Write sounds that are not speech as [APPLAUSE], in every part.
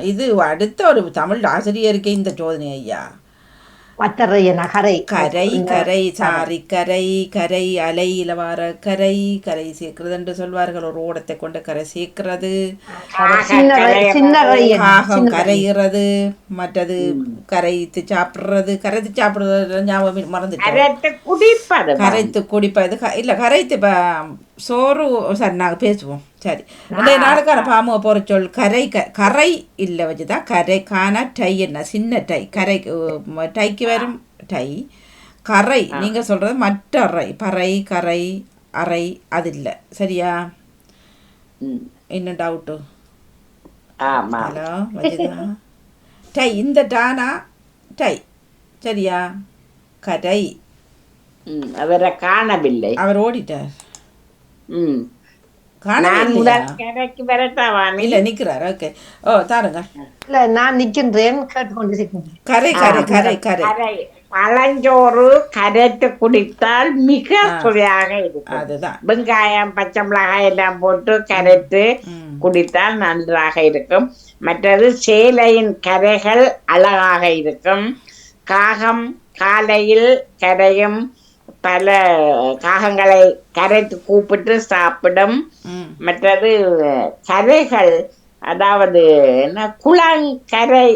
இது அடுத்த ஒரு தமிழ் ஆசிரியருக்கே இந்த சோதனை ஐயா. மற்றறைய நகரை கரை. கரை சாரி கரை கரை அலையில வர கரை. கரை சேர்க்கிறது என்று சொல்வார்கள். ஒரு ஓடத்தை கொண்டு கரை சேர்க்கிறது. காகம் கரைகிறது மற்றது கரைத்து சாப்பிடுறது. கரைத்து சாப்பிடுறது ஞாபகம் மறந்துட்டேன். கரைத்து குடிப்பது கரைத்து குடிப்பது க- இல்ல கரைத்து சோறு சரி நாங்க பேசுவோம். சரி. இன்றைய நாளுக்கான பாமுக போற சொல் கரை க- கரை இல்ல வச்சுதான். கரை காண டை என்ன? சின்ன டை. கரை டைக்கு வரும் டை. கரை நீங்க சொல்றது மற்ற அறை. பறை கரை அறை அது இல்ல. சரியா. இன்னும் டவுட்டு ஹலோ வச்சுதா டை இந்த டானா? டை. சரியா? கரை. அவரை காணவில்லை. அவர் ஓடிட்டார். ம். இல்ல நிக்கிறார் ஓகே ஓ தாருங்க இல்ல நான் நிக்கின்றேன் கேட்டுக்கொண்டு இருக்கின்றேன் கரை கரை கரை கரை பழஞ்சோறு கரைத்து குடித்தால் மிக சுவையாக இருக்கும் அதுதான் வெங்காயம் பச்சை மிளகாய் எல்லாம் போட்டு கரைத்து. குடித்தால் நன்றாக இருக்கும் மற்றது சேலையின் கரைகள் அழகாக இருக்கும் காகம் காலையில் கரையும் பல காகங்களை கரைத்து கூப்பிட்டு சாப்பிடும் மற்றது கரைகள் அதாவது என்ன குளங்கரை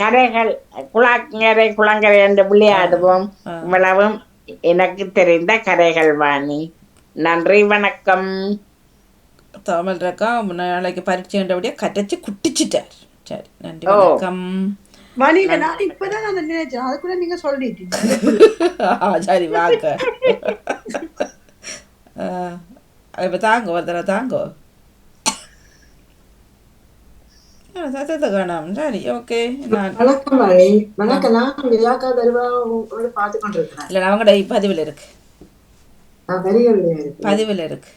கரைகள் குளங்கரை குளங்கரை என்று விளையாடுவோம் இவ்வளவும் எனக்கு தெரிந்த கரைகள் வாணி. நன்றி வணக்கம். தமிழ் ரக்கம் நாளைக்கு பரீட்சைன்றபடியே கட்டச்சு குட்டிச்சிட்டார். சரி நன்றி. வணக்கம். மணியில நான் இப்பதான் நான் நினைச்சேன். அது கூட நீங்க சொல்லிட்டீங்க. சரி வாங்க. இப்போ தாங்க ஒரு தடவை தாங்கோ. ஆ, சத்தத்தை காணாம. சரி ஓகே நான் இல்லை அவங்களோட பதிவில் இருக்கு. பதிவில் இருக்கு.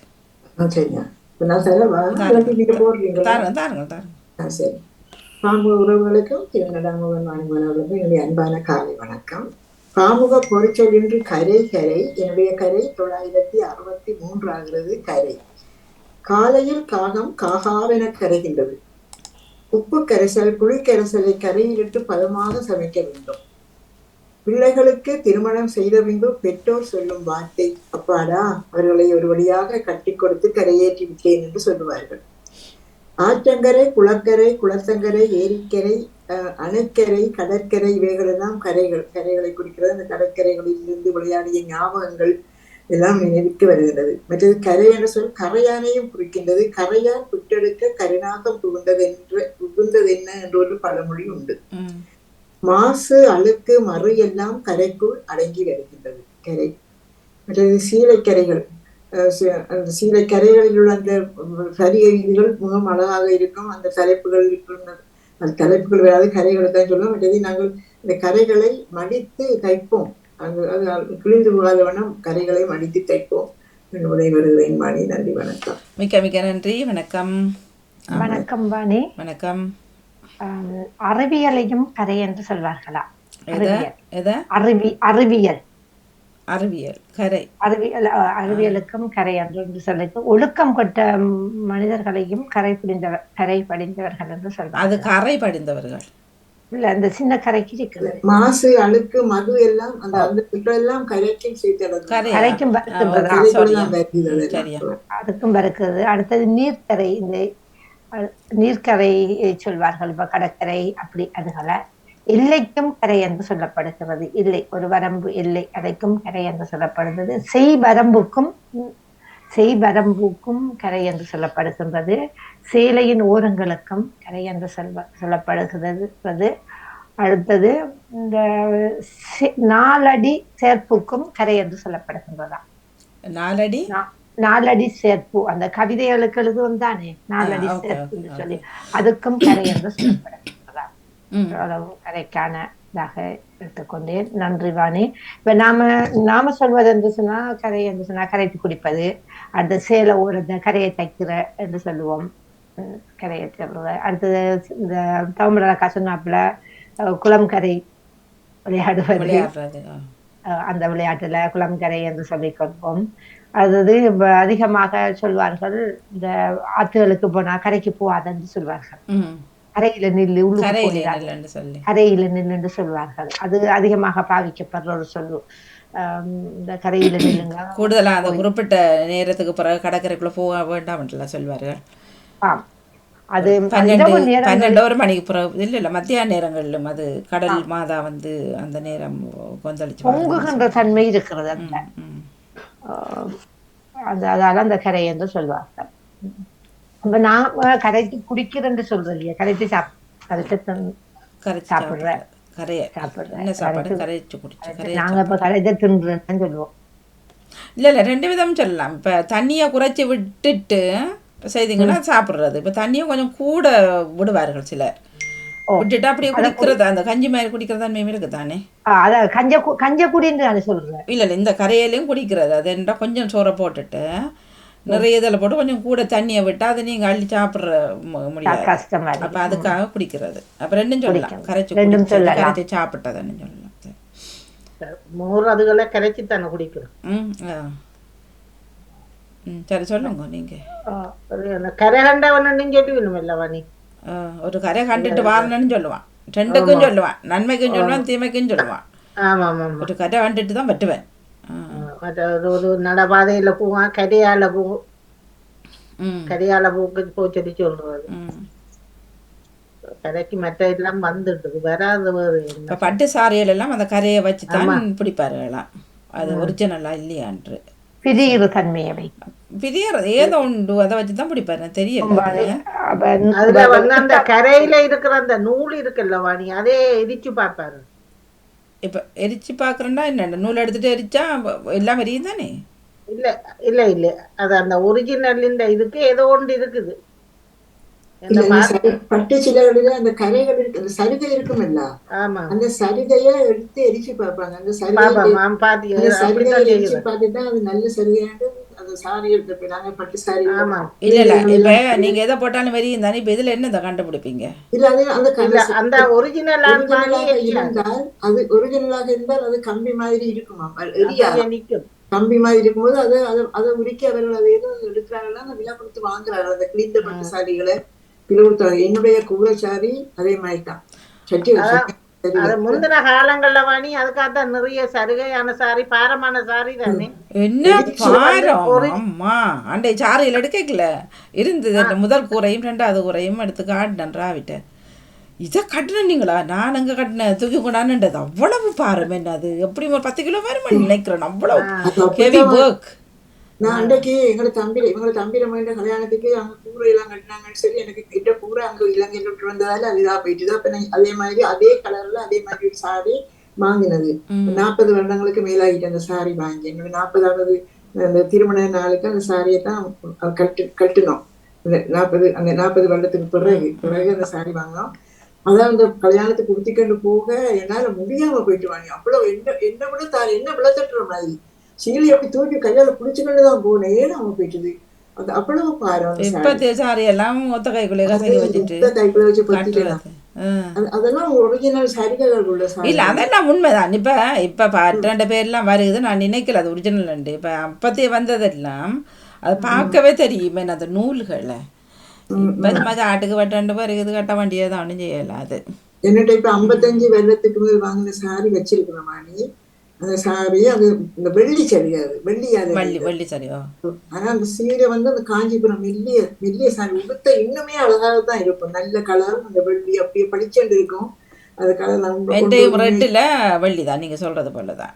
தாருங்க தாருங்க தாருங்க ஆ, பாம்பு உறவுகளுக்கும் திருநடாமுகன் வாணிபவர்களுக்கும் என்னுடைய அன்பான காலை வணக்கம். பாமுக பொறிச்சொலின்றி கரை கரை. என்னுடைய கரை தொள்ளாயிரத்தி அறுபத்தி மூன்று ஆகிறது கரை. காலையில் காகம் காகாவென கரைகின்றது. உப்பு கரைசல் புளி கரைசலை கரையிலிட்டு பதமாக சமைக்க வேண்டும். பிள்ளைகளுக்கு திருமணம் செய்த பின்பு பெற்றோர் சொல்லும் வார்த்தை அப்பாடா அவர்களை ஒரு வழியாக கட்டி கொடுத்து கரையேற்றி விட்டேன் என்று சொல்லுவார்கள். ஆற்றங்கரை குளக்கரை குளத்தங்கரை ஏரிக்கரை அணைக்கரை கடற்கரை இவைகளெல்லாம் கரைகள் கரைகளை குறிக்கிறது. அந்த கடற்கரைகளில் இருந்து விளையாடிய ஞாபகங்கள் எல்லாம் நினைவுக்கு வருகிறது மற்றது கரை என்ற சொல் கரையானையும் குறிக்கின்றது. கரையான் புற்றெடுக்க கருணாகம் புகுந்தது என்று புகுந்தது என்ன என்ற ஒரு பழமொழி உண்டு. மாசு அழுக்கு மறு எல்லாம் கரைக்குள் அடங்கி வருகின்றது. கரை. மற்றது சீலைக்கரைகள். அஹ் சி- அந்த சீலைக்கரைகளில் உள்ள அந்த சரிய இதுகள் மிகவும் அழகாக இருக்கும். அந்த தலைப்புகள் இருக்கும் அந்த தலைப்புகள் வராது கரைகளை தான் சொல்லுவோம். மற்றது நாங்கள் இந்த கரைகளை மடித்து தைப்போம். அது அது கிழிந்து போகாத வண்ணம் கரைகளை மடித்து தைப்போம். என்னுடைய வருகிறேன் மாணி நன்றி வணக்கம். மிக்க மிக்க நன்றி. வணக்கம். வணக்கம் வாணி. வணக்கம். அறிவியலையும் கரை என்று சொல்வார்களா? எத? அறிவியல். அறிவியல். அறிவியல் கரை. அறிவியல் அறிவியலுக்கும் கரை என்று சொல்லிட்டு ஒழுக்கம் கொண்ட மனிதர்களையும் கரை பிடிந்தவர் கரை படிந்தவர்கள் என்று சொல்வார் அது கரை படிந்தவர்கள். இல்ல அந்த சின்ன கரைக்கு இருக்குது. மாசு அழுக்கு மது எல்லாம் அந்த அந்த எல்லாம் கரைக்கும் கரைக்கும் வருகிறது அதுக்கும் இருக்குது அடுத்தது நீர்க்கரை. இந்த அஹ், நீர்க்கரை சொல்வார்கள். இப்ப கடற்கரை அப்படி அதுகளை. எல்லைக்கும் கரை என்று சொல்லப்படுகிறது. இல்லை ஒரு வரம்பு எல்லை அதைக்கும் கரை என்று சொல்லப்படுகிறது. செய் வரம்புக்கும் செய் வரம்புக்கும் கரை என்று சொல்லப்படுகின்றது. சேலையின் ஓரங்களுக்கும் கரை என்று சொல்ல சொல்லப்படுகிறது. அடுத்தது இந்த நாலடி சேர்ப்புக்கும் கரை என்று சொல்லப்படுகின்றதா? நாலடி? நாலடி சேர்ப்பு. அந்த கவிதைகளுக்கு எழுதுவோம் தானே? நாலடி okay, சொல்லி அதுக்கும் கரை என்று சொல்லப்படுகிறதா. ம். அளவு கரைக்கான இதாக எடுத்துக்கொண்டேன் நன்றி வாணி. இப்ப நாம நாம சொல்வது என்று சொன்னா கரை என்று சொன்னா கரைத்து குடிப்பது. அந்த சேலை ஓரத்தை கரையை தைக்கிற என்று சொல்லுவோம். கரையை தவிர அடுத்தது இந்த தமிழக்கா சொன்னாப்புல குளம் கரை விளையாடுவது. அந்த விளையாட்டுல குளம்கரை என்று சொல்லிக் கொள்வோம். இப்ப அதிகமாக சொல்வார்கள் இந்த ஆற்றுகளுக்கு போனா கரைக்கு போகாதன்னு சொல்வார்கள். கரையில நில்லு உள்ளுக்கு கரையிலே நில்லுன்னு சொல்வார்கள். அது அதிகமாக பாவிக்கப்படுற ஒரு சொல்லு இந்த கரையில நில்லுங்க. கூடுதலா அந்த குறிப்பிட்ட நேரத்துக்கு பிறகு கடற்கரைக்குள்ள போக வேண்டாம்ல சொல்வார்கள். ஆம். அது பன்னெண்டு ஒரு மணிக்கு பிறகு இல்ல இல்ல மத்தியான நேரங்களிலும் அது கடல் மாதா வந்து அந்த நேரம் கொந்தளிச்சு. பொங்குகின்ற தன்மை இருக்கிறது அந்த அதால அந்த கரை என்று சொல்வார்கள். அப்ப நான் கரைக்கு குடிக்கிறேன்னு சொல்றது இல்லையா கரைச்சு சாப் கரைச்சு கரைச்சு சாப்பிடுறேன். கரைச்சு- கரைச்சு நாங்க இப்ப கரைச்ச தின்றேன்னு சொல்லுவோம். இல்ல இல்ல ரெண்டு விதம் சொல்லலாம். இப்ப தண்ணியை குறைச்சி விட்டுட்டு செய்தீங்கன்னா சாப்பிடுறது. இப்ப தண்ணியை கொஞ்சம் கூட விடுவார்கள் சிலர். விட்டுட்டு அப்படியே குடிக்கிறது அந்த கஞ்சி மாதிரி குடிக்கிறது தன்மையும் இருக்கு தானே? அதான் கஞ்ச கஞ்ச குடின்னு சொல்றேன். இல்ல இல்ல இந்த கரையிலையும் குடிக்கிறது. அது என்ன கொஞ்சம் சோறை போட்டுட்டு நிறைய இதில் போட்டு கொஞ்சம் கூட தண்ணியை விட்டா அதை நீங்க அள்ளி சாப்பிட்ற முடியாது. அப்ப அதுக்காக குடிக்கிறது. அப்ப ரெண்டும் சொல்லலாம். கரைச்சு ரெண்டும் குடிச்சது, சொல்லலாம். கரைச்சு சாப்பிட்டதுன்னு சொல்லலாம். சரி. மோர் அதுகளை கரைச்சி தானே குடிக்கிறோம். ம். ம் சரி சொல்லுங்க நீங்க. கரை கண்டவன்னு சொல்லுவீனும் இல்லவா நீ? ஆ, ஒரு கரை கண்டுட்டு வாரணும்னு சொல்லுவான். ரெண்டுக்கும் சொல்லுவான். நன்மைக்கும் சொல்லுவான் தீமைக்கும் சொல்லுவான். ஒரு கரை கண்டுட்டு தான் வெட்டுவேன். ஆ. மற்ற ஒரு- நடபாதையில போவான் கரையால போ கரையால போக்கு போச்சடி சொல்றது. கரைக்கு மற்ற எல்லாம் வந்துடுது வராது. இப்போ பட்டு சாரிகள் எல்லாம் அந்த கரையை வச்சு தான் பிடிப்பார்களாம். அது ஒரிஜினலா இல்லையான்று. பிரிகிற தன்மையை பிரியறது ஏதோ உண்டு. அதை வச்சு தான் பிடிப்பாரு தெரியல அதுல வந்து அந்த கரையில இருக்கிற அந்த நூல் இருக்குல்ல வாணி அதே எரிச்சு பார்ப்பாரு. இப்போ எரிச்சு பார்க்குறேன்னா என்ன நூல் எடுத்துட்டு எரிச்சா எல்லாம் எரியும் தானே? இல்ல இல்ல இல்ல. அது அந்த ஒரிஜினல் இந்த இதுக்கு ஏதோ ஒன்று இருக்குது. பட்டு சிலைகளில அந்த கரைகள் இருக்கு அந்த சரிகை இருக்குமில்ல ஆமா. அந்த சரிகைய எடுத்து எரிச்சு பார்ப்பாங்க. அந்த சரிகை பார்த்துட்டு அது நல்ல சரிகையாண்டு நாங்க எதை போட்டாலும் வெறியும் தானே இப்ப இதுல என்ன கண்டுபிடிப்பீங்க? இல்ல அது அந்த ஒரிஜினலாக இருந்தால் அது ஒரிஜினலாக இருந்தால் அது கம்பி மாதிரி இருக்குமா. கம்பி மாதிரி இருக்கும்போது அதை அதை அதை உருக்கி அவர்கள் அதை ஏதோ எடுக்கிறாங்கன்னா அந்த விலை கொடுத்து வாங்குறாரு அந்த கிழிந்த பட்டு சாரிகளை என்னுடைய கூரை சாரி அதே மாதிரி தான். சட்டி அது முந்தின காலங்கள்ல வாணி அதுக்காகத்தான் நிறைய சருகையான சாரி பாரமான சாரி தானே. என்ன பாரம்? அம்மா அண்டை சாரியில் எடுக்கல இருந்தது அந்த முதல் கூரையும் ரெண்டாவது கூரையும் எடுத்து காட்டினேன் ராவிட்ட இதை கட்டினீங்களா நான் அங்கே கட்டினேன். தூக்கி கொண்டான்ன்றது அவ்வளவு பாரம் என்ன அது? எப்படி ஒரு பத்து கிலோ வருமா நினைக்கிறேன்? அவ்வளவு ஹெவி ஒர்க் நான் அன்றைக்கு எங்களை தம்பியில இவங்கள தம்பியில மேண்ட கல்யாணத்துக்கு அங்க கூரை எல்லாம் கட்டினாங்கன்னு சொல்லி எனக்கு கிட்ட கூரை அங்க இலங்கையில விட்டு வந்ததால அது இதா போயிட்டு அதே மாதிரி அதே கலர்ல அதே மாதிரி ஒரு சாரி வாங்கினது. நாற்பது வருடங்களுக்கு மேலாகிட்டு அந்த சாரி வாங்கி என்னோட நாற்பதாவது அந்த திருமண நாளுக்கு அந்த சாரியை தான் கட்டு கட்டினோம். அந்த நாற்பது அந்த நாற்பது வருடத்துக்கு பிறகு பிறகு அந்த சாரி வாங்கினோம். அதான் அந்த கல்யாணத்துக்கு குடுத்திக்கொண்டு போக என்னால முடியாம போயிட்டு வாங்க. அவ்வளவு என்ன என்ன விட தாரு என்ன விளத்தட்டுற மாதிரி. சீலி அப்படி தூக்கி கையால புடிச்சுக்கொண்டு தான் போனேன் ஏன் அவன் போயிட்டுது அவ்வளவு பாரு அந்த இப்ப சாரி எல்லாம் ஒத்த கைக்குள்ளே வச்சு பத்திக்கலாம். அதெல்லாம் ஒரிஜினல் சரிகள் இல்ல அதெல்லாம் உண்மைதான். இப்ப இப்ப பன்னெண்டு பேர்லாம் வருகுது நான் நினைக்கல அது ஒரிஜினல் இப்ப அப்பத்தே வந்ததெல்லாம் அது பார்க்கவே தெரியுமே. அந்த நூல்களை. இப்ப ஆட்டுக்கு வெட்டாண்டு வருகுது கட்ட வேண்டியதான் ஒன்றும் செய்யல அது. என்னட்ட இப்ப ஐம்பத்தஞ்சு வெள்ளத்துக்கு வாங்கின சாரி வச்சிருக்கிறேன் அந்த சாரி அது இந்த வெள்ளி சரி அது வெள்ளியாது வள்ளி வள்ளி சரியோ ஆனா அந்த சீரை வந்து அந்த காஞ்சிபுரம் மெல்லிய மெல்லிய சாரி உடுத்த இன்னுமே அழகாக தான் இருக்கும். நல்ல கலர் அந்த வெள்ளி அப்படியே படிச்சுட்டு இருக்கும். அது கலர் என்டையும் ரெட்டில் வள்ளி தான் நீங்க சொல்றது போலதான்.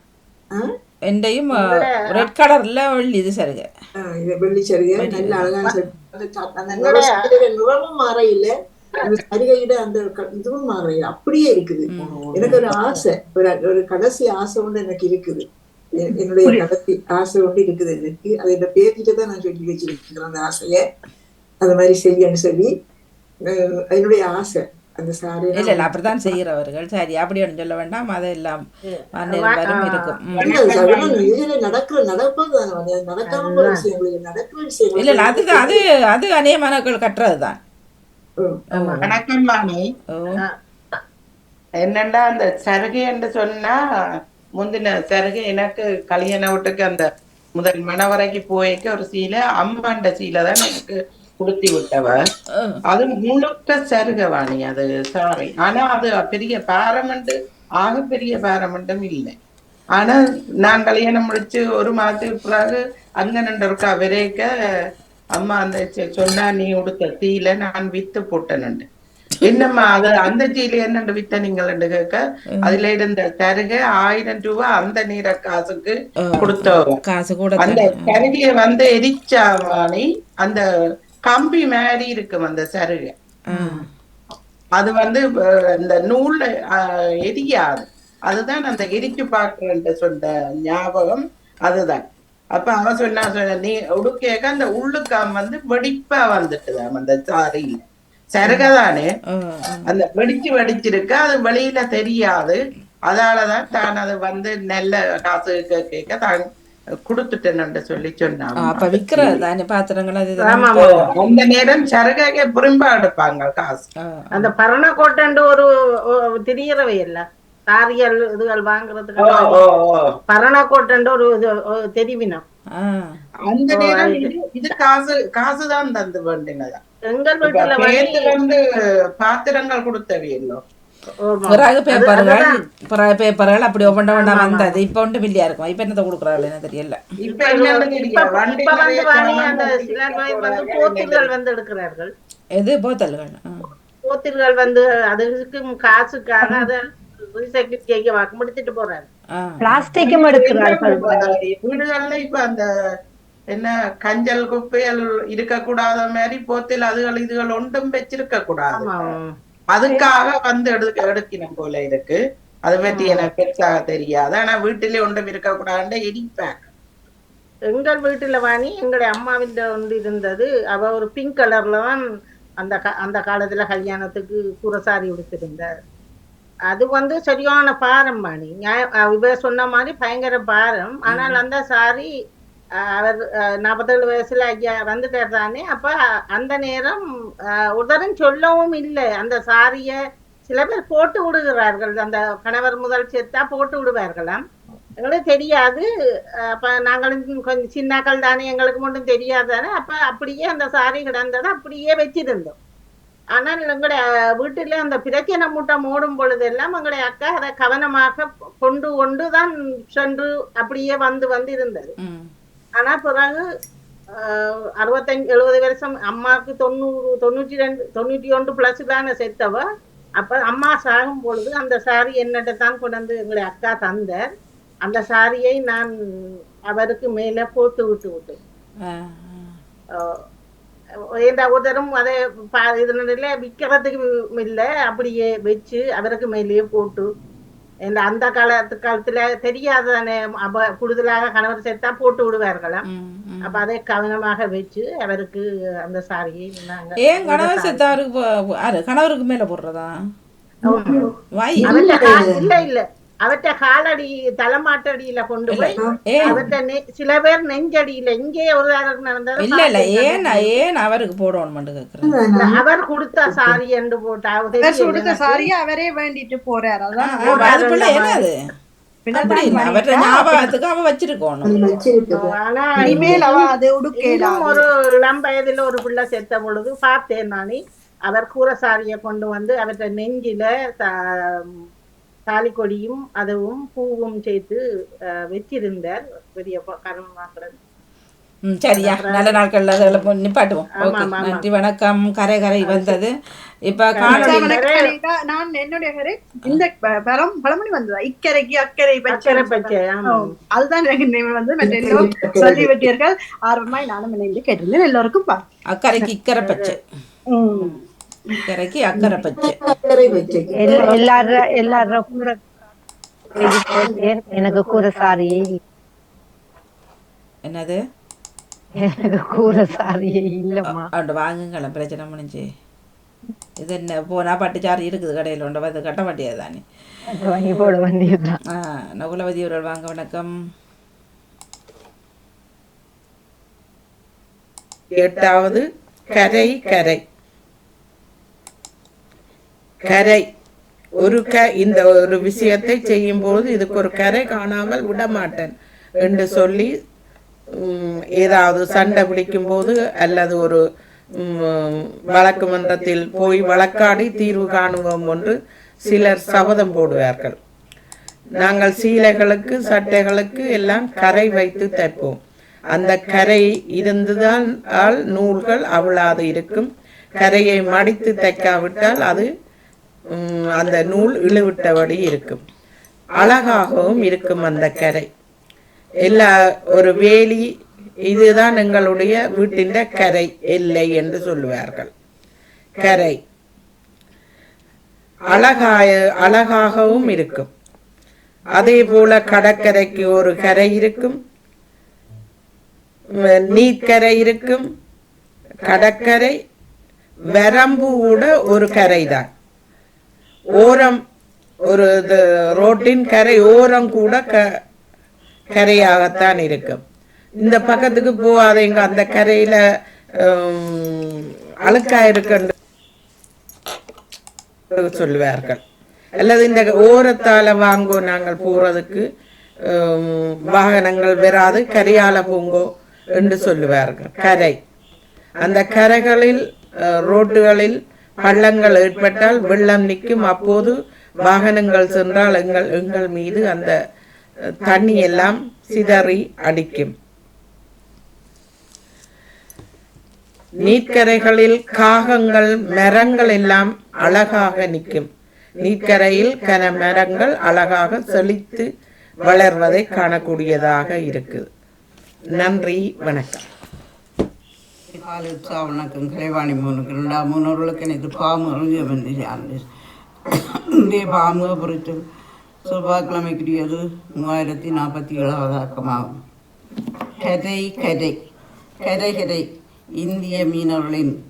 என்டையும் ரெட் கலர்ல வள்ளி இது சருக இது வெள்ளி சரிகை நல்ல அழகான சரி. அந்த நிறமும் மாற இல்ல. அந்த சரிகையிட அந்த இதுவும் மாற இல்ல அப்படியே இருக்குது. எனக்கு ஒரு ஆசை ஒரு ஒரு கடைசி ஆசை ஒன்று எனக்கு இருக்குது. என்னுடைய கடைசி ஆசை ஒன்று இருக்குது எனக்கு. அதை இந்த பேத்திட்ட தான் நான் சொல்லி வச்சிருக்கிறேன் அந்த ஆசைய. அது மாதிரி செய்யன்னு சொல்லி என்னுடைய ஆசை. அந்த சாரி இல்ல இல்ல அப்படித்தான் செய்யறவர்கள் சரி அப்படி ஒன்று சொல்ல வேண்டாம். அதெல்லாம் வரும் இருக்கும். நடக்கிற நடப்பது அது நடக்காம விஷயங்கள் நடக்கிற இல்ல அது அது அநேகமானவர்கள் கட்டுறதுதான் வணக்கம் மாமி என்னண்டா அந்த சருகை என்று சொன்னா முந்தின சருகு எனக்கு கல்யாண வீட்டுக்கு அந்த முதல் மணவரைக்கு போய்க்க ஒரு சீலை அம்மாண்ட சீலை தான் எனக்கு கொடுத்தி விட்டவ. அது முழுக்க சருகவாணி அது சாரி. ஆனா அது பெரிய பாரமண்டு ஆக பெரிய பாரமண்டும் இல்லை. ஆனா நான் கல்யாணம் முடிச்சு ஒரு மாதத்துக்கு பிறகு அங்க நின்றக்கா விரைக்க அம்மா அந்த சொன்னா நீ உடுத்த தீல நான் வித்து போட்டேன்னு என்னம்மா அது அந்த சீல என்னண்டு வித்த நீங்கள் கேட்க அதுல இருந்த தருக ஆயிரம் ரூபாய் அந்த நீர காசுக்கு கொடுத்தவங்க காசு கூட அந்த தரேன். கருவிய வந்து எரிச்சாவானி அந்த கம்பி மாதிரி இருக்கும் அந்த சருகு. அது வந்து இந்த நூல்ல எரியாது. அதுதான் அந்த எரிச்சு பாக்குறேன்ட்டு சொன்ன ஞாபகம் அதுதான். அப்ப அவன் சொன்னா சொன்ன, நீ உடுக்கேக்க அந்த உள்ளுக்காம் வந்து வெடிப்பா வந்துட்டுதாம் அந்த சாரியில. சருகதானே. அந்த வெடிச்சு வெடிச்சிருக்கு அது வெளியில தெரியாது. அதாலதான் தான் அது வந்து நெல்ல காசு கேட்க தான் கொடுத்துட்டேன்னு சொல்லி சொன்னாங்க. அந்த நேரம் சருகாக புறம்பா எடுப்பாங்க காசு அந்த பரணக்கோட்டண்டு ஒரு ஒரு திரியறவை இல்ல சாரியல் இதுகள் வாங்குறதுக்கு. பரணக்கோட்டண்டு ஒரு தெரிவினம். அந்த நேரம் இது காசு காசுதான் தந்து வேண்டினதா? எங்கள் வீட்டுல வந்து பாத்திரங்கள் கொடுத்தவியல்லோ. பிறகு பேப்பர்கள். பிறகு பேப்பர்கள் அப்படி ஒவ்வொன்றை ஒன்றா வந்தது. இப்ப ஒன்றும் இல்லையா இருக்கும்? இப்ப என்னத்தை கொடுக்குறாள் என்ன தெரியல. வந்து எடுக்கிறார்கள். எது? போத்தல்கள். போத்தில்கள் வந்து அதுக்கு காசுக்காக அதை முடிச்சிட்டு போறாரு ஆ. பிளாஸ்டிக்கும் எடுக்கிறார்கள். வீடுகள்ல இப்ப அந்த என்ன கஞ்சல் குப்பைகள் இருக்க கூடாத மாதிரி போத்தில் அதுகள் இதுகள் ஒன்றும் வச்சிருக்க கூடாது அதுக்காக வந்து எடுக்க எடுக்கணும் போல இருக்கு. அதை பத்தி எனக்கு பெருசாக தெரியாது. ஆனா வீட்டிலே ஒன்றும் இருக்க கூடாதுன்னு எரிப்பேன் எங்கள் வீட்டுல வாணி எங்களுடைய அம்மாவின் ஒன்று இருந்தது. அவ ஒரு பிங்க் கலர்ல தான் அந்த கா- அந்த காலத்துல கல்யாணத்துக்கு குரசாரி உடுத்திருந்தார். அது வந்து சரியான பாரம் அஹ் இவ சொன்ன மாதிரி பயங்கர பாரம். ஆனால் அந்த சாரி அவர் நாற்பத்தேழு வயசுல ஐயா வந்துட்டார் தானே அப்ப அந்த நேரம் உடனும் சொல்லவும் இல்லை. அந்த சாரிய சில பேர் போட்டு விடுகிறார்கள். அந்த கணவர் முதல் செத்தா போட்டு விடுவார்களாம். எங்களுக்கு தெரியாது. அப்ப நாங்களும் கொஞ்சம் சின்னாக்கள் தானே எங்களுக்கு மட்டும் தெரியாது தானே. அப்ப அப்படியே அந்த சாரி கிடந்ததை அப்படியே வச்சிருந்தோம். ஆனால் எங்களுடைய வீட்டில அந்த பிரச்சனை மூட்டை மூடும் பொழுதெல்லாம் எங்களுடைய அக்கா அதை கவனமாக கொண்டு கொண்டு தான் சென்று அப்படியே வந்து வந்து இருந்தது. ஆனா பிறகு அறுபத்தஞ்சு எழுபது வருஷம் அம்மாவுக்கு தொண்ணூறு தொண்ணூற்றி ரெண்டு தொண்ணூற்றி ஒன்று பிளஸ் தானே செத்தவ. அப்ப அம்மா சாகும் பொழுது அந்த சாரி என்னட்ட தான் கொண்டு வந்து எங்களுடைய அக்கா தந்தார் அந்த சாரியை நான் அவருக்கு மேல போட்டு விட்டு விட்டேன். எந்த உதரும்? அதை பா- இதனால விற்கிறதுக்கு இல்லை. அப்படியே வச்சு அவருக்கு மேலேயே போட்டு இந்த அந்த காலத்து காலத்துல தெரியாதானே அப்ப கூடுதலாக கணவர் செத்தா போட்டு விடுவார்களாம். அப்ப அதை கவனமாக வச்சு அவருக்கு அந்த சாரியை ஏன் கணவர் யாரு? கணவருக்கு மேல போடுறதா? இல்ல இல்ல. அவற்ற காலடி தலைமாட்டடியில கொண்டு போய் அவற்ற நெ- சில பேர் நெஞ்சடியில இங்கே ஒரு நடந்தது இல்ல இல்ல. ஏன் ஏன் அவருக்கு இல்ல, அவர் கொடுத்த சாரி என்று போட்டா அவர் சுடுக்க சாரியா அவரே வேண்டிட்டு போறாரு. அதான் ஞாபகத்துக்கு அவ வச்சிருக்கணும். ஆனா இனிமேல் அவ அது இன்னும் ஒரு இளம் வயதுல ஒரு பிள்ளை செத்த பொழுது பார்த்தேன் நானே அவர் கூரசாரியை கொண்டு வந்து அவற்றை நெஞ்சில தா- தாலி கொடியும் அதுவும் பூவும் சேர்த்து வச்சிருந்தார். பெரிய கருமாக்கிறது ம் சரியா. நல்ல நாட்கள்ல அதில் நிப்பாட்டுவோம். நன்றி வணக்கம். கரை கரை வந்தது. இப்ப. நான் என்னுடைய கரை. இந்த ப- பழம் பழமொழி வந்ததா? இக்கரைக்கு அக்கறை பச்சை அக்கறை பச்சை. அதுதான் எனக்கு வந்து சொல்லி விட்டீர்கள் ஆர்வமாய் நானும் இணைந்து கேட்டிருந்தேன். எல்லோருக்கும் பா அக்கறைக்கு இக்கரை பச்சை. ம். இக்கரைக்கு அக்கறை பச்சை. அக்கறை வச்சிருக்கு எல்லா- எல்லார எல்லார கூற எனக்கு கூற சாரியே இல்ல. என்னது? எனக்கு கூற சாரியே இல்லம்மா. அவன்கிட்ட வாங்குங்களேன் பிரச்சனை முடிஞ்சு. இது என்ன போனா பட்டுச்சாறு இருக்குது கடையில் உண்டு வந்து கட்ட மாட்டியாது தானே வாங்கி போட வேண்டியதுதான் ஆ நகுலவதி அவர்கள் வாங்க வணக்கம். எட்டாவது கரை கரை. கரை. ஒரு க இந்த ஒரு விஷயத்தை செய்யும்போது இதுக்கு ஒரு கரை காணாமல் விட மாட்டேன் என்று சொல்லி ஏதாவது சண்டை பிடிக்கும் போது அல்லது ஒரு வழக்கு மன்றத்தில் போய் வழக்காடி தீர்வு காணுவோம் என்று சிலர் சபதம் போடுவார்கள். நாங்கள் சீலைகளுக்கு சட்டைகளுக்கு எல்லாம் கரை வைத்து தைப்போம். அந்த கரை இருந்துதான் ஆள் நூல்கள் அவிழாது இருக்கும். கரையை மடித்து தைக்காவிட்டால் அது அந்த நூல் இழுவிட்டபடி இருக்கும். அழகாகவும் இருக்கும் அந்த கரை. எல்லா ஒரு வேலி இதுதான் எங்களுடைய வீட்டின் கரை எல்லை என்று சொல்லுவார்கள். கரை. அழகாய அழகாகவும் இருக்கும். அதே போல கடற்கரைக்கு ஒரு கரை இருக்கும். நீர்க்கரை இருக்கும். கடற்கரை. வரம்பு கூட ஒரு கரை தான் ஓரம் ஒரு இது ரோட்டின் கரை ஓரம் கூட க கரையாகத்தான் இருக்கும். இந்த பக்கத்துக்கு போகாதீங்க அந்த கரையில அழுக்கா இருக்குன்னு சொல்லுவார்கள். அல்லது இந்த ஓரத்தால வாங்கோ நாங்கள் போறதுக்கு வாகனங்கள் வராது கரையால போங்கோ என்று சொல்லுவார்கள். கரை. அந்த கரைகளில் ரோட்டுகளில் பள்ளங்கள் ஏற்பட்டால் வெள்ளம் நிற்கும். அப்போது வாகனங்கள் சென்றால் எங்கள் எங்கள் மீது அந்த தண்ணி எல்லாம் சிதறி அடிக்கும். நீர்க்கரைகளில் காகங்கள் மரங்கள் எல்லாம் அழகாக நிற்கும். நீர்க்கரையில் கன மரங்கள் அழகாக செழித்து வளர்வதை காணக்கூடியதாக இருக்குது. நன்றி வணக்கம். காலை உற்சாக கலைவாணி மூனுக்கு ரெண்டாம் மூணவர்களுக்கு எனக்கு பாம்பு இறங்கிய வந்து இந்திய பாம்பு பொறுத்து செவ்வாய்க்கிழமைக்குரியது மூவாயிரத்தி நாற்பத்தி ஏழாவது அக்கமாகும் கதை கதை. கதை கதை. இந்திய மீனவர்களின்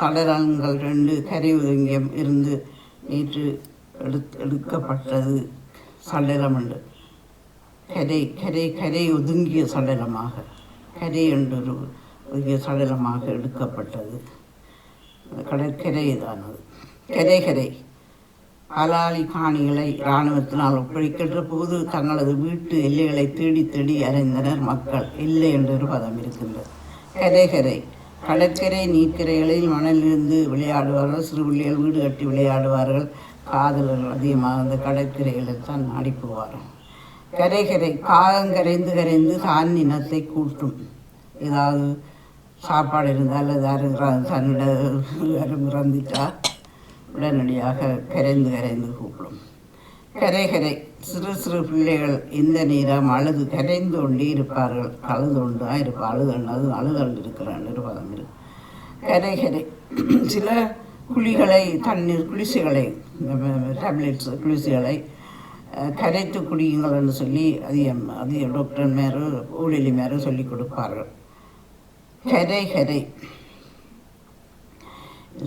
சடலங்கள் ரெண்டு கரை ஒதுங்கியம் இருந்து நேற்று எடுத்து எடுக்கப்பட்டது சடலம் உண்டு கரை கரை கரை ஒதுங்கிய சடலமாக. கரை என்றொரு ஒதுங்கிய சடலமாக எடுக்கப்பட்டது. கடற்கரை இதானது. கரை கரை அலாலி காணிகளை இராணுவத்தினால் ஒப்படைக்கின்ற போது தங்களது வீட்டு எல்லைகளை தேடி தேடி அறிந்தனர் மக்கள். இல்லை என்றொரு பதம் இருக்கின்றது. கரைகரை. கடற்கரை நீர்க்கரைகளில் மணலிருந்து விளையாடுவார்கள். சிறு பிள்ளைகள் வீடு கட்டி விளையாடுவார்கள். காதலர்கள் அதிகமாக அந்த கடற்கரைகளில் தான் நாடி போவார்கள் காகம் கரைந்து கரைந்து தான் இனத்தை கூட்டும். ஏதாவது சாப்பாடு இருந்தால் யாரும் தன்னோட யாரும் இறந்துட்டா உடனடியாக கரைந்து கரைந்து கூப்பிடும். கரை கரை சிறு சிறு பிள்ளைகள் இந்த நேரம் அழுது கரைந்து கொண்டே இருப்பார்கள். அழுது கொண்டு தான் இருப்பா. அழுது அது அழுதல் இருக்கிறான் ஒரு இருக்கு கரை கரை சில குழிகளை தண்ணீர் குளிசுகளை டேப்லெட்ஸ் குளிசுகளை கரைத்து குடியுங்கள்னு சொல்லி அதிகம் அதிக டாக்டர் மேரு ஊழலி மேரு சொல்லி கொடுப்பார்கள். கரை கரை.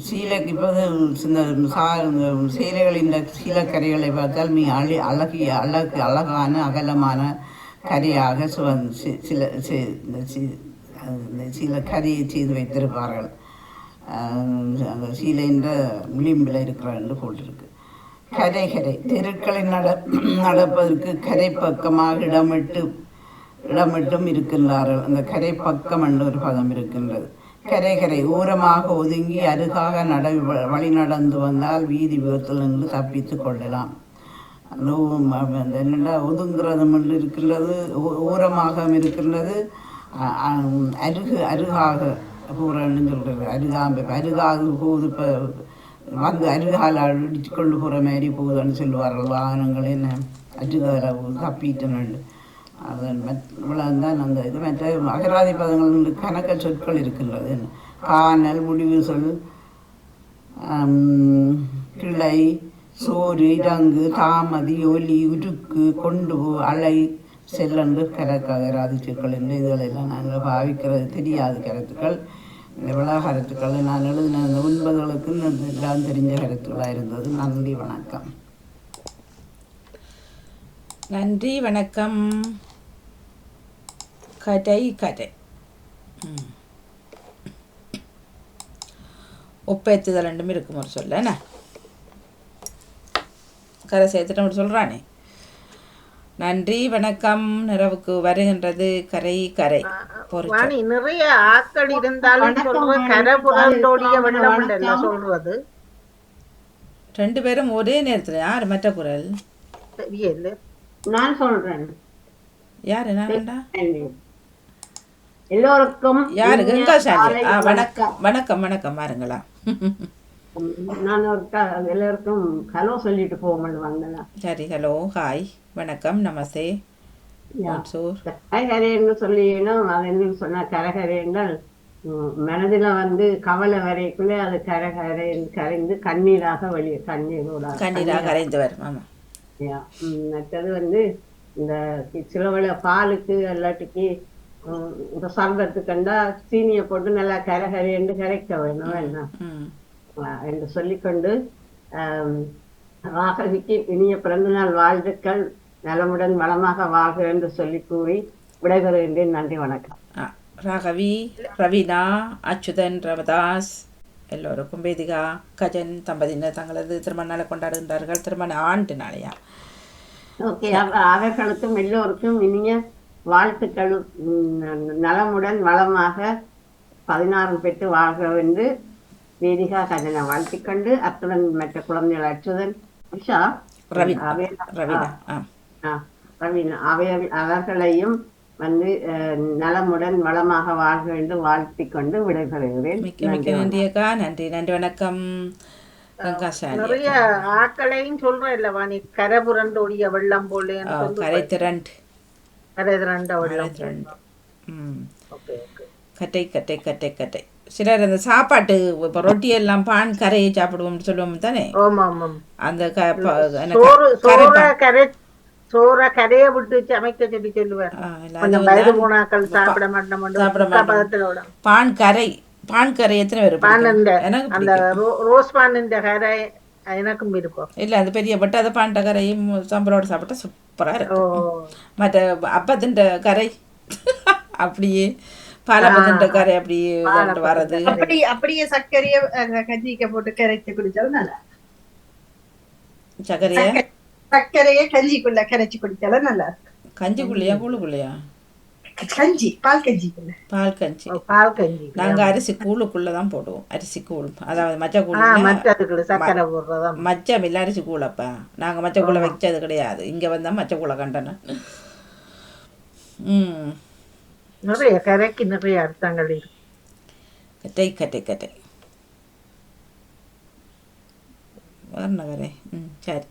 சீலைக்கு இப்போ இந்த சா இந்த சீலக்கரைகளை பார்த்தால் மிக அழி அழகிய அழகு அழகான அகலமான கரையாக சுவன் சில சில இந்த கரையை செய்து வைத்திருப்பார்கள். அந்த சீலைன்ற விளிம்பில் இருக்கிறான்னு போட்டிருக்கு. கரை கரை. தெருக்களை நட நடப்பதற்கு கரை பக்கமாக இடமிட்டு இடமிட்டும் இருக்கின்றார்கள். அந்த கரை பக்கம் என்று ஒரு பதம் இருக்கின்றது. கரை கரை ஓரமாக ஒதுங்கி அருகாக நட வழி நடந்து வந்தால் வீதி விபத்திலிருந்து தப்பித்து கொள்ளலாம். அந்த என்னடா ஒதுங்குறதும் இருக்கின்றது ஓ- ஓரமாக இருக்கின்றது. அருகு அருகாக போகிறன்னு சொல்கிறது அருகாம்பு அருகாக போகுது இப்போ. வந்து அருகால அடிச்சு கொண்டு போகிற மாதிரி போகுதுன்னு சொல்லுவார்கள். வாகனங்கள் என்ன? அருகால தப்பிட்டனு அது இவ்வளவு அந்த இது. மற்ற அகராதி பதங்கள் கணக்க சொற்கள் இருக்கின்றது. காணல் முடிவு சொல் கிளை சோறு இறங்கு தாமதி ஒலி உருக்கு கொண்டு போ அலை செல்லன்று கணக்கு அகராதி சொற்கள் என்று இதுகளெல்லாம் நாங்கள் பாவிக்கிறது. தெரியாது கருத்துக்கள். இந்த விழா நான் எழுதின அந்த ஒன்பதுகளுக்கு எல்லாம் தெரிஞ்ச கருத்துக்களாக இருந்தது. நன்றி வணக்கம். நன்றி வணக்கம். கதை கதை. ஒப்பேத்துதல் ரெண்டும் இருக்கும் ஒரு சொல்ல என்ன? கரை சேர்த்துட்டு சொல்கிறானே நன்றி வணக்கம் நிறவுக்கு வருகின்றது கரை கரை. நிறைய ஆக்கள் இருந்தாலும் சொல்றது ரெண்டு பேரும் ஒரே நேரத்தில் யார் மற்ற குரல்? நான் சொல்றேன். யாரு நான் எல்லோருக்கும் யாரு? இனிய கங்கா சாண்டி காலை ஆ வணக்கம். வணக்கம். வணக்கம் பாருங்களா நான் ஒரு எல்லாருக்கும் ஹலோ சொல்லிட்டு போகணும் வந்தேன் சரி ஹலோ. ஹாய். வணக்கம். நமஸ்தே. கரகரேன்னு சொல்லினும் அது என்ன சொன்னா கரகரேன்னால் மனதுல வந்து கவலை வரைக்குள்ள அது கரகரை கரைந்து கண்ணீராக வெளியே கண்ணீரோட கண்ணீராக கரைந்து வரும். ஆமாம் மற்றது வந்து இந்த சிலவள பாலுக்கு எல்லாத்துக்கு இந்த சர்பத்துக்கு கண்டா சீனியை போட்டு நல்லா கரகரை என்று கரைக்க வேணும் என்ன என்று சொல்லிக்கொண்டு ராகவிக்கு இனிய பிறந்தநாள் வாழ்த்துக்கள். நலமுடன் வளமாக வாழ்க என்று சொல்லி கூறி விடைபெறுகின்றேன். நன்றி வணக்கம். ராகவி ரவீனா அச்சுதன் ரமதாஸ் எல்லோருக்கும் வேதிகா கஜன் தம்பதியினர் தங்களது திருமண நாளை கொண்டாடுகின்றார்கள். திருமண ஆண்டு நாளையா? ஓகே அவர்களுக்கும் எல்லோருக்கும் இனிய வாழ்த்துக்களும் ம், நலமுடன் வளமாக பதினாறு பெற்று வாழ்க என்று வேதிகா கஜனை வாழ்த்திக்கொண்டு அத்துடன் மற்ற குழந்தைகள் அச்சுதன் உஷா ரவீனா அவை- அவர்களையும் வந்து நலமுடன் வளமாக வாழ்க என்று வாழ்த்திக் கொண்டு விடைபெறுகிறேன் நன்றி நன்றி வணக்கம். நிறைய ஆக்களையும் சொல்ற இல்ல வாணி. கரை புரண்டோடிய வெள்ளம் போல கரை திரண்டு. கரை வெள்ளம் திரண்டு ம் கட்டை கட்டை கட்டை கட்டை. சிலர் அந்த சாப்பாட்டு இப்போ ரொட்டி எல்லாம் பான் கரையை சாப்பிடுவோம்னு சொல்லுவோம் தானே? அந்த சோறு கரைய விட்டு சமைக்க சொல்லி இல்ல, கொஞ்சம் வயது போனாக்கள் சாப்பிட மாட்டோம் சாப்பிட மாட்டோம். பான் கரை பான் கரை எத்தனை பேர் பான் அந்த ரோஸ் பான் கரை எனக்கும் விருப்பம் இல்ல அது பெரிய பட்டு அது பாண்ட கரையும் சாம்பலோட சாப்பிட்டா சூப்பரா ஓ. இருக்கும் மற்ற அப்பத்தின் [LAUGHS] கரை. அப்படியே பாலப்பத்தின் கரை அப்படியே இதாண்டு வர்றது. அப்படி அப்படியே சர்க்கரைய கஞ்சிக்க போட்டு கரைச்சு குடிச்சாலும் நல்லா. சர்க்கரைய? சர்க்கரைய கஞ்சிக்குள்ள கரைச்சு குடிச்சாலும் நல்லா. கஞ்சிக்குள்ளையா கூழுக்குள்ளையா? கஞ்சி பால் கஞ்சிக்குள்ள பால் கஞ்சி. பால் கஞ்சி. நாங்க அரிசி கூழுக்குள்ள தான் போடுவோம். அரிசி கூழ். அதாவது மச்ச கூழ் சர்க்கரை போடுறதா மச்சம் இல்ல அரிசி கூழப்பா நாங்க மச்ச கூழ வச்சது கிடையாது. இங்க வந்தா மச்ச கூழ கண்டன. ம். நிறைய கரைக்கு நிறைய அர்த்தங்கள் இருக்கு. கட்டை கட்டை கட்டை. வரணும் வரே ம் சரி.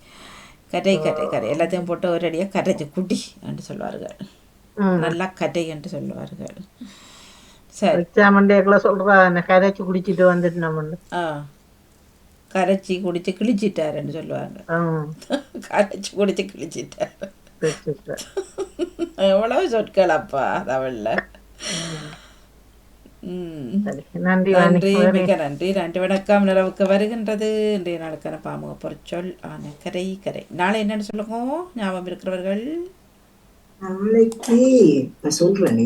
கட்டை கட்டை கரை எல்லாத்தையும் போட்டு ஒரு அடியாக கரைச்சி குட்டி என்று சொல்வார்கள் ம். நல்லா கட்டை என்று சொல்லுவார்கள். சரி. சொல்றா என்ன கரைச்சு குடிச்சிட்டு வந்துட்டு நம்ம ஆ. கரைச்சி குடிச்சு கிழிச்சிட்டாருன்னு சொல்லுவாங்க. கரைச்சி குடிச்சு கிழிச்சிட்டார். [LAUGHS] [LAUGHS] எவ்வளவு சொற்கள் அப்பா தமிழ்ல நன்றி. மிக நன்றி நன்றி. வணக்கம். நிலவுக்கு வருகின்றது. இன்றைய நாளுக்கான பாமுக பொருட்சொல் ஆன கரை. கரை நாளை என்னன்னு சொல்லுங்க? ஞாபகம் இருக்கிறவர்கள். நாளைக்கு நான் சொல்றேன்